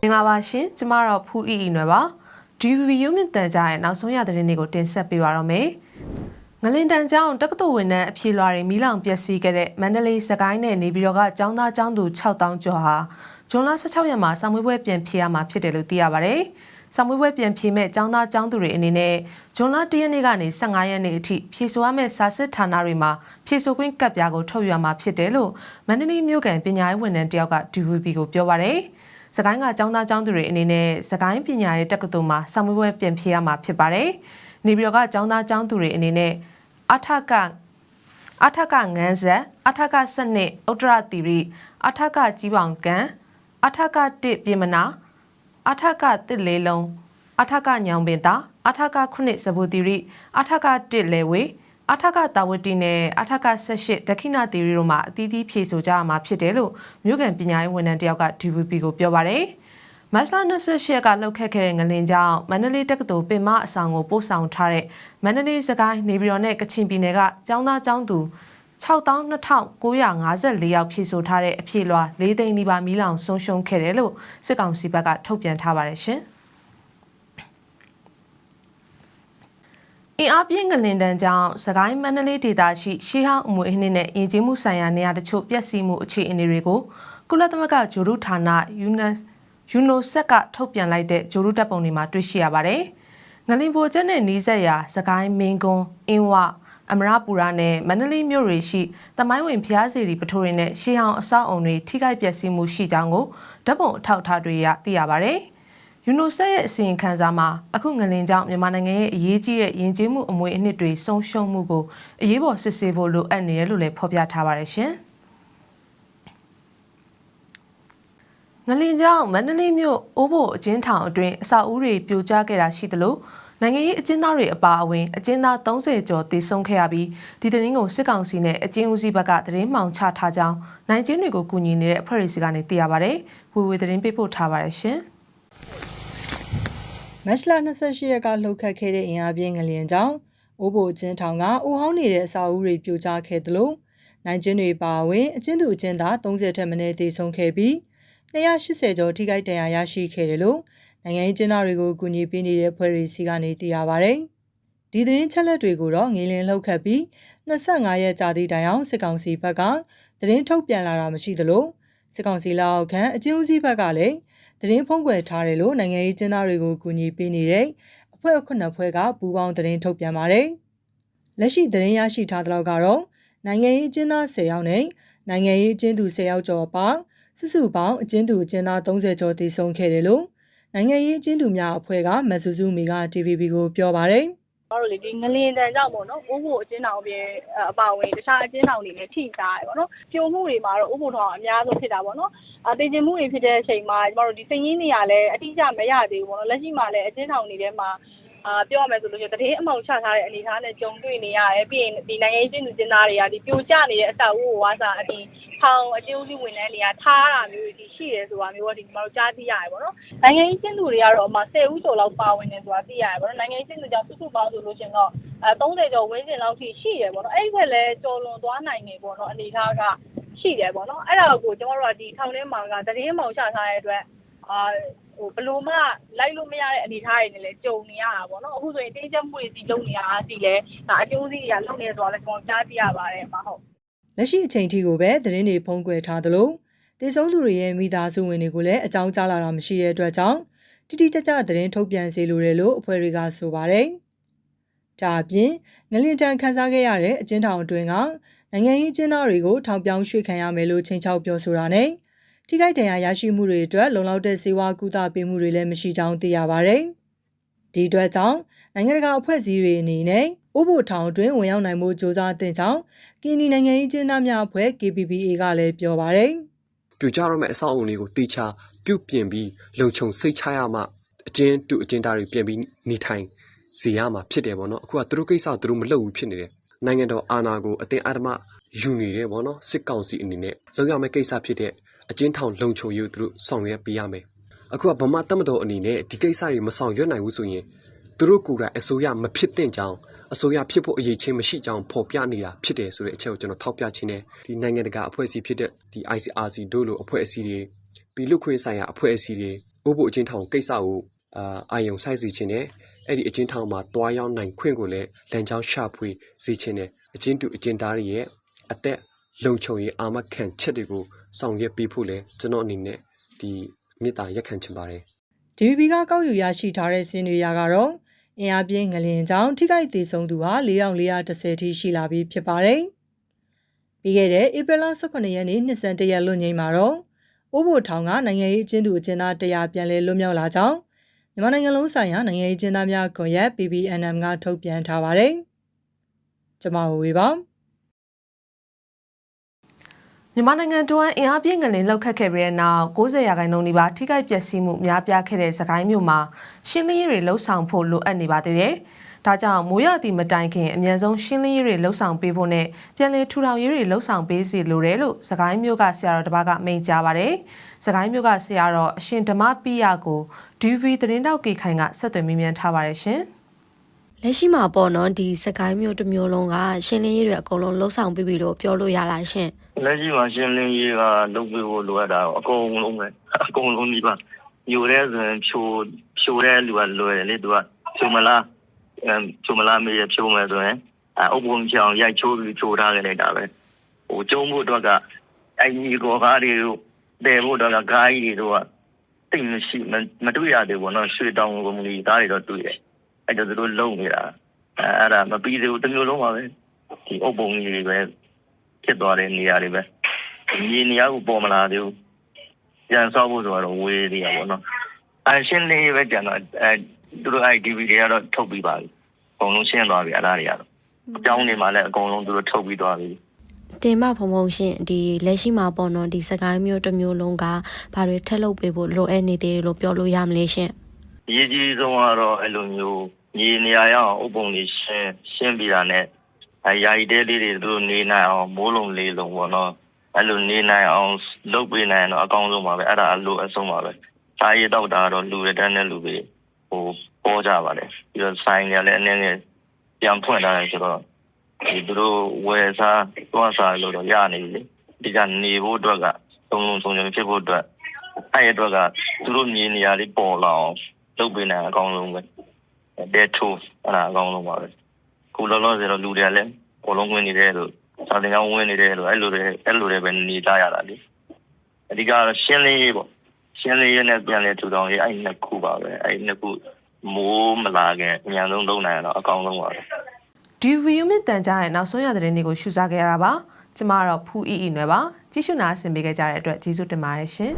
မင်္ဂလာပါရှင်ကျမတော့ဖူးအီအီနွယ်ပါ DVB ရုပ်မြင့်တန်ကြားရဲ့နောက်ဆုံးရသတင်းတွေကိုတင်ဆက်ပေးပါတော့မယ်ငလင်တန်ကျောင်းတက္ကသိုလ်ဝင်နှန်းအဖြေလွှာတွေမိလောင်ပျက်စီးခဲ့တဲ့မန္တလေးစကိုင်းနဲ့နေပြည်တော်ကကျောင်းသားကျောင်းသူ6000ကျော်ဟာဇွန်လ16ရက်မှာစာမွေးပွဲပြန်ဖြေရမှာဖြစ်တယ်လို့သိရပါဗျ။ စာမွေးပွဲပြန်ဖြေမဲ့ကျောင်းသားကျောင်းသူတွေအနေနဲ့ဇွန်လ1ရက်နေ့ကနေ15ရက်နေ့အထိဖြေဆိုရမယ့်စာစစ်ဌာနတွေမှာဖြေဆိုခွင့်ကပ်ပြားကိုထုတ်ယူရမှာဖြစ်တယ်လို့မန္တလေးမြို့ကန်ပညာရေးဝန်ထမ်းတယောက်က DVB ကိုပြောပါဗျ။စကိုင်းကကျောင်းသားကျောင်းသူတွေအနေနဲ့စကိုင်းပညာရေးတက္ကသိုလ်မှာစာမွေးပွဲပြန်ဖြေရမှာဖြစ်ပါတယ်။နေပြည်တော်ကကျောင်းသားကျောင်းသူတွေအနေနဲ့အထကအထကငန်းဆက်အထကစနစ်ဥတ္တရတိရိအထကကြီးပေါင်ကံအထကတစ်ပြင်မနာ အထကတစ်လေးလုံးအထကညောင်ပင်တာအထကခုနှစ်စဘူတိရိအထကတစ်လေဝေအထကတာဝတိနဲ့အထက18ဒက္ခိဏတိရိတို့မှာအသီးသီးဖြေဆိုကြရမှာဖြစ်တယ်လို့မြို့ကန်ပညာရေးဝန်ထမ်းတယောက်က DVP ကိုပြောပါတယ်မတ်လ28ကလှုပ်ခတ်ခဲ့တဲ့ငလင်ကြောင့်မန္တလေးတက္ကသိုလ်ပင်မအဆောင်ကိုပို့ဆောင်ထားတဲ့မန္တလေးစကိုင်းနေပြည်တော်နဲ့ကချင်ပြည်နယ်ကကျောင်းသားကျောင်းသူ 62,954ယောက်ဖြည့်ဆို့ထားတဲ့အဖြေလွှာ၄သိန်းနီးပါးမီးလောင်ဆုံးရှုံးခဲ့တယ်လို့စစ်ကောင်စီဘက်ကထုတ်ပြန်ထားပါတယ်ရှင်။အင်အားပြင်းငလင်တန်းကြောင့်စကိုင်းမန္တလေးဒေသရှိရှေးဟောင်းအမွေအနှစ်နဲ့ယဉ်ကျေးမှုဆိုင်ရာနေရာတချို့ပျက်စီးမှုအခြေအနေတွေကိုကုလသမဂ္ဂဂျိုရုဌာန UNES ယူနိုဆက်ကထုတ်ပြန်လိုက်တဲ့ဂျိုရုတပ်ပုံတွေမှာတွေ့ရှိရပါတယ်။ငလင်ပိုချက်နဲ့နီးစက်ရာစကိုင်းမင်းကုန်းအင်းဝ အမရပူရနဲ့မန္တလေးမြို့တွေရှိတမိုင်းဝင်ဖျားစီရီပထိုးတွေနဲ့ရှေးဟောင်းအဆောက်အုံတွေထိခိုက်ပျက်စီးမှုရှိကြောင်းကိုဓာတ်ပုံအထောက်အထားတွေရသိရပါတယ်။ယူနိုဆက်ရဲ့အစီရင်ခံစာမှာအခုငလင်ကြောင့်မြန်မာနိုင်ငံရဲ့အရေးကြီးတဲ့ယဉ်ကျေးမှုအမွေအနှစ်တွေဆုံးရှုံးမှုကိုအရေးပေါ်စစ်ဆေးဖို့လိုအပ်နေတယ်လို့လည်းဖော်ပြထားပါတယ်ရှင်။ငလင်ကြောင့်မန္တလေးမြို့အိုးဘိုအကျဉ်းထောင်အတွင်းအဆောက်အဦတွေပြိုကျခဲ့တာရှိသလို နိုင်ငံရေးအကျဉ်းသားတွေအပါအဝင်အကျဉ်းသား30ကျော်တည်ဆုံခဲ့ရပြီးဒီသတင်းကိုစစ်ကောင်စီနဲ့အကျဉ်းဦးစီးဘက်ကသတင်းမှောင်ချထားကြောင်းနိုင်ကျင်းတွေကိုကူညီနေတဲ့အဖွဲ့အစည်းကနေသိရပါဗျ။ဝေဝေသတင်းပေးပို့ထားပါတယ်ရှင်။မတ်လ28ရက်ကလှုပ်ခတ်ခဲ့တဲ့အင်အားပြင်းငလျင်ကြောင့်အိုးဘိုအကျဉ်းထောင်ကအိုဟောင်းနေတဲ့အစာအုပ်တွေပြိုကျခဲ့သလိုနိုင်ကျင်းတွေပါဝင်အကျဉ်းသူအကျဉ်းသား30ထက်မနည်းသေဆုံးခဲ့ပြီး280ကျော်ထိခိုက်ဒဏ်ရာရရှိခဲ့တယ်လို့ နိုင်ငံရေးကျင်းသားတွေကိုကူညီပေးနေတဲ့ဖွဲ့ရီစီကနေသိရပါဗျ။ဒီသတင်းချက်လက်တွေကိုတော့ငေလင်လှုပ်ခတ်ပြီး25ရက်ကြာသည့်တိုင်အောင်စစ်ကောင်စီဘက်ကသတင်းထုတ်ပြန်လာတာမရှိသလိုစစ်ကောင်စီလက်အောက်ခံအကျဉ်းဦးစီးဘက်ကလည်းသတင်းဖုံးကွယ်ထားတယ်လို့နိုင်ငံရေးကျင်းသားတွေကိုကူညီပေးနေတဲ့အဖွဲ့ခုနှစ်ဖွဲ့ကပူးပေါင်းသတင်းထုတ်ပြန်ပါတယ်။လက်ရှိသတင်းရရှိထားသလောက်ကတော့နိုင်ငံရေးကျင်းသား10ယောက်နဲ့နိုင်ငံရေးကျင်းသူ10ယောက်ကျော်ပါစုစုပေါင်းအကျဉ်းသူအကျဉ်းသား30ကျော်တည်ဆုံခဲ့တယ်လို့ နိုင်ငံရေးအကျဉ်းသူများအဖွဲ့ကမဆူဆူမီက TVB ကိုပြောပါတယ်။ကျမတို့လေဒီငလင်တန်ကြောင့်ပေါ့နော်ဥဖို့အကျဉ်းထောင်အပြင်အပါဝင်တခြားအကျဉ်းထောင်တွေလည်းထိစားတယ်ပေါ့နော်ပြိုမှုတွေမှာတော့ဥဖို့ထောင်အများဆုံးဖြစ်တာပေါ့နော်အတေကျင်မှုတွေဖြစ်တဲ့အချိန်မှာကျမတို့ဒီစည်ရင်းနေရလဲအတိအကျမရသေးဘူးပေါ့နော်လက်ရှိမှာလည်းအကျဉ်းထောင်တွေထဲမှာ အာပြောရမယ်ဆိုလို့ရှိရင်တည်င်းအမောင်ချထားတဲ့အနေအထားနဲ့ကြုံတွေ့နေရတယ်ပြီးရင်ဒီနိုင်ငံရေးကျင်းသူကျင်းသားတွေကဒီပြိုကျနေတဲ့အဆောက်အဦကိုဝါစာအဒီထောင်အကျဉ်းဦးစီးဝန်ထမ်းတွေကထားတာမျိုးတွေရှိတယ်ဆိုတာမျိုးတော့ဒီကျမတို့ကြားသိရတယ်ပေါ့နော်နိုင်ငံရေးကျင်းသူတွေကတော့အမှ10ဦးကျော်လောက်ပါဝင်တယ်ဆိုတာသိရတယ်ပေါ့နော်နိုင်ငံရေးကျင်းသူကြောင့်စုစုပေါင်းဆိုလို့ရှိရင်တော့အဲ30ကျော်ဝန်းကျင်လောက်ထိရှိတယ်ပေါ့နော်အဲ့ဒီထက်လည်းကျော်လွန်သွားနိုင်တယ်ပေါ့နော်အနေအထားကရှိတယ်ပေါ့နော်အဲ့ဒါကိုကျမတို့ကဒီထောင်ထဲမှာကတည်င်းမောင်ချထားတဲ့အတွက်အာ ဟိုဘလို့မှလိုက်လို့မရတဲ့အနေအထားတွေနဲ့လည်းကြုံနေရတာပေါ့နော်အခုဆိုရင်တင်းကျပ်မှုတွေစီလုပ်နေရတာစီလဲဒါအကျိုးစီးတွေကလုပ်နေဆိုတော့လည်းကျွန်တော်ကြားသိရပါတယ်မဟုတ်လက်ရှိအချိန်ထိကိုပဲသတင်းတွေဖုံးကွယ်ထားသလိုတေဆုံးသူတွေရဲ့မိသားစုဝင်တွေကိုလည်းအကြောင်းကြားလာတာမရှိတဲ့အတွက်ကြောင့်တိတိကျကျသတင်းထုတ်ပြန်စေလိုတယ်လို့အဖွဲ့တွေကဆိုပါတယ်။ဒါအပြင်ငလင်တန်ခန်းစားခဲ့ရတဲ့အကျဉ်းထောင်အတွင်းကနိုင်ငံရေးကျင်းသားတွေကိုထောင်ပြောင်းရွှေ့ခံရမယ်လို့ချိန်ချောက်ပြောဆိုတာနဲ့ ထိခိုက်ဒဏ်ရာရရှိမှုတွေအတွက်လုံလောက်တဲ့စေဝါကူတာပေးမှုတွေလည်းမရှိကြောင်းသိရပါတယ်။ဒီအတွက်ကြောင့်နိုင်ငံတကာအဖွဲ့အစည်းတွေအနေနဲ့ဥပိုထောင်အတွင်းဝင်ရောက်နိုင်မှုစ조사တဲ့ကြောင်းကင်းဒီနိုင်ငံရေးကျင်းသားများအဖွဲ့ KPPA ကလည်းပြောပါတယ်။ပြူကြတော့မဲ့အဆောက်အုံတွေကိုတေချာပြုတ်ပြင်ပြီးလုံခြုံစိတ်ချရမှအကျဉ်းတူအကျဉ်းသားတွေပြင်ပြီးနေထိုင်စီရမှာဖြစ်တယ်ဗောနော်အခုကသူတို့ကိစ္စသူတို့မလုပ်ဘူးဖြစ်နေတယ်နိုင်ငံတော်အာဏာကိုအတင်းအဓမ္မယူနေတယ်ဗောနော်စစ်ကောင်စီအနေနဲ့လောက်ရမယ့်ကိစ္စဖြစ်တဲ့ အကျဉ်းထောင်လုံခြုံရေးသူတို့ဆောင်ရွက်ပေးရမယ်အခုကဗမာတက်မတော်အနေနဲ့ဒီကိစ္စတွေမဆောင်ရွက်နိုင်ဘူးဆိုရင်သူတို့ကိုယ်တိုင်အစိုးရမဖြစ်တဲ့ကြောင်းအစိုးရဖြစ်ဖို့အရေးချင်းမရှိကြောင်းဖော်ပြနေတာဖြစ်တယ်ဆိုတဲ့အချက်ကိုကျွန်တော်ထောက်ပြခြင်းနဲ့ဒီနိုင်ငံတကာအဖွဲ့အစည်းဖြစ်တဲ့ဒီ ICRC တို့လိုအဖွဲ့အစည်းတွေပြည်လူ့ခွင့်ဆိုင်ရာအဖွဲ့အစည်းတွေဥပ္ပိုလ်အချင်းထောင်ကိစ္စကိုအာအာယုံစိုက်စီခြင်းနဲ့အဲ့ဒီအချင်းထောင်မှာတွားရောက်နိုင်ခွင့်ကိုလည်းလမ်းကြောင်းရှာဖွေစီခြင်းနဲ့အချင်းတူအချင်းသားတွေရဲ့အသက် လုံခြုံရေးအာမခံချက်တွေကိုဆောင်ရွက်ပေးဖို့လဲကျွန်တော်အနေနဲ့ဒီမေတ္တာရက်ခံချင်ပါတယ် DVB ကကောက်ယူရရှိထားတဲ့စင်းတွေရကတော့အင်အားပြင်းငလင်ကြောင့်ထိခိုက်ဒေဆုံးသူဟာ4430ထိရှိလာပြီးဖြစ်ပါတယ်။ပြီးခဲ့တဲ့ဧပြီလ18ရက်နေ့နှစ်စံတရက်လွန်ငိမ့်မှာတော့အိုးဘိုထောင်ကနိုင်ငံရေးအကျဉ်းသူအကျဉ်းသား100ပြန်လည်လွတ်မြောက်လာကြောင်းမြန်မာနိုင်ငံလုံးဆိုင်ရာနိုင်ငံရေးအကျဉ်းသားများကွန်ရက် PBNM ကထုတ်ပြန်ထားပါတယ်။ကျွန်မဝေပါ မြန်မာနိုင်ငံတွင်းအင်အားပြင်းငလင်လောက်ခတ်ခဲ့ပြီးတဲ့နောက်90ရာခိုင်နှုန်းနီးပါးထိခိုက်ပျက်စီးမှုများပြားခဲ့တဲ့စကိုင်းမြို့မှာရှင်းလင်းရေးတွေလှုပ်ဆောင်ဖို့လိုအပ်နေပါသေးတယ်။ဒါကြောင့်မိုးရသည့်မတိုင်ခင်အမြန်ဆုံးရှင်းလင်းရေးတွေလှုပ်ဆောင်ပေးဖို့နဲ့ပြည်내ထူထောင်ရေးတွေလှုပ်ဆောင်ပေးစီလိုတယ်လို့စကိုင်းမြို့ကဆရာတော်တစ်ပါးကမိန့်ကြားပါတယ်။စကိုင်းမြို့ကဆရာတော်အရှင်ဓမ္မပိယကို DV သတင်းတောက်ကေခိုင်ကဆက်သွယ်မေးမြန်းထားပါတယ်ရှင်။ လက်ရှိမှာပေါ့နော်ဒီစကိုင်းမျိုးတစ်မျိုးလုံးကရှင်းလင်းရေးတွေအကုန်လုံးလှုပ်ဆောင်ပြီးပြီလို့ပြောလို့ရလားရှင်လက်ရှိမှာရှင်းလင်းရေးကလုပ်ပြီးဖို့လိုအပ်တာတော့အကုန်လုံးပဲအကုန်လုံးဒီပါညိုတဲ့ဆိုရင်ဖြိုဖြိုတဲ့လူကလွယ်တယ်လေသူကဖြိုမလားအဲဖြိုမလားမေးရဖြိုမယ်ဆိုရင်အုပ်ပုံချောင်ရိုက်ချိုးပြီးဖြိုထားခဲ့လိုက်တာပဲဟိုကျုံဖို့အတွက်ကအဲ့ဒီကောကားတွေတို့တဲဖို့အတွက်ကဂိုင်းတွေတို့ကတိတ်မရှိမမတွေ့ရသေးဘူးနော်ရွှေတောင်ကုမ္ပဏီသားတွေတော့တွေ့တယ် အဲ့တော့သူတို့လုံနေတာအဲအဲ့ဒါမပြီးသေးဘူးတစ်မျိုးလုံးပါပဲဒီအုပ်ပုံကြီးတွေပဲဖြစ်သွားတဲ့နေရာတွေပဲမြေနေရာကိုပေါ်မလာသေးဘူးပြန်ဆောက်ဖို့ဆိုတော့ဝေးသေးရပါတော့အရှင်းလေးပဲကြံတော့အဲသူတို့ IDV တွေကတော့ထုတ်ပြီးပါပြီအကုန်လုံးရှင်းသွားပြီအဲ့ဒါတွေကတော့အကြောင်းတွေမှာလည်းအကုန်လုံးသူတို့ထုတ်ပြီးသွားပြီတင်မဖုံဖုံရှင်ဒီလက်ရှိမှာပေါ့နော်ဒီစကိုင်းမျိုးတစ်မျိုးလုံးကဘာတွေထက်လုပ်ပေးဖို့လိုအပ်နေသေးတယ်လို့ပြောလို့ရမလဲရှင်အရေးကြီးဆုံးကတော့အဲ့လိုမျိုး မြေနေရာရအောင်အုပ်ပုံလေးရှင်းရှင်းပြီးတာနဲ့အဲယာယီတဲလေးတွေသူတို့နေနိုင်အောင်မိုးလုံးလေးလုံးပေါ့နော်အဲ့လိုနေနိုင်အောင်လုပ်ပေးနိုင်တော့အကောင်းဆုံးပါပဲအဲ့ဒါအလိုအဆုံးပါပဲစားရတော့တာတော့လူရတန်းတဲ့လူတွေဟိုပေါ်ကြပါတယ်ပြီးတော့ဆိုင်ရလည်းအနေနဲ့ပြန်ဖွင့်လာတယ်ဆိုတော့ဒီသူတို့ဝယ်စားသွားစားလို့တော့ရနေပြီလေဒီကနေဖို့အတွက်ကသုံးလုံးသုံးလုံးဖြစ်ဖို့အတွက်အဲ့ဒီအတွက်ကသူတို့မြေနေရာလေးပေါ်လာအောင်လုပ်ပေးနိုင်အကောင်းဆုံးပဲ တဲ့ထိုးအဲ့ဒါအကောင်းဆုံးပါပဲခုလောလောဆယ်တော့လူတွေကလည်းဘောလုံးဝင်နေတယ်လို့စာသင်ကျောင်းဝင်နေတယ်လို့အဲ့လိုတွေအဲ့လိုတွေပဲနေကြရတာလေအဓိကတော့ရှင်းလင်းရေးပေါ့ရှင်းလင်းရေးနဲ့ပြန်လဲထူထောင်ရေးအဲ့နှစ်ခုပါပဲအဲ့နှစ်ခုမိုးမလာခင်အများဆုံးလုပ်နိုင်ရတော့အကောင်းဆုံးပါပဲဒီဗီယူမစ်တန်ကြားရဲ့နောက်ဆုံးရသတင်းတွေကိုရှုစားခဲ့ရတာပါကျမကတော့ဖူးအီအီနွယ်ပါကြည့်ရှုနာဆင်ပေးကြတဲ့အတွက်ကျေးဇူးတင်ပါတယ်ရှင်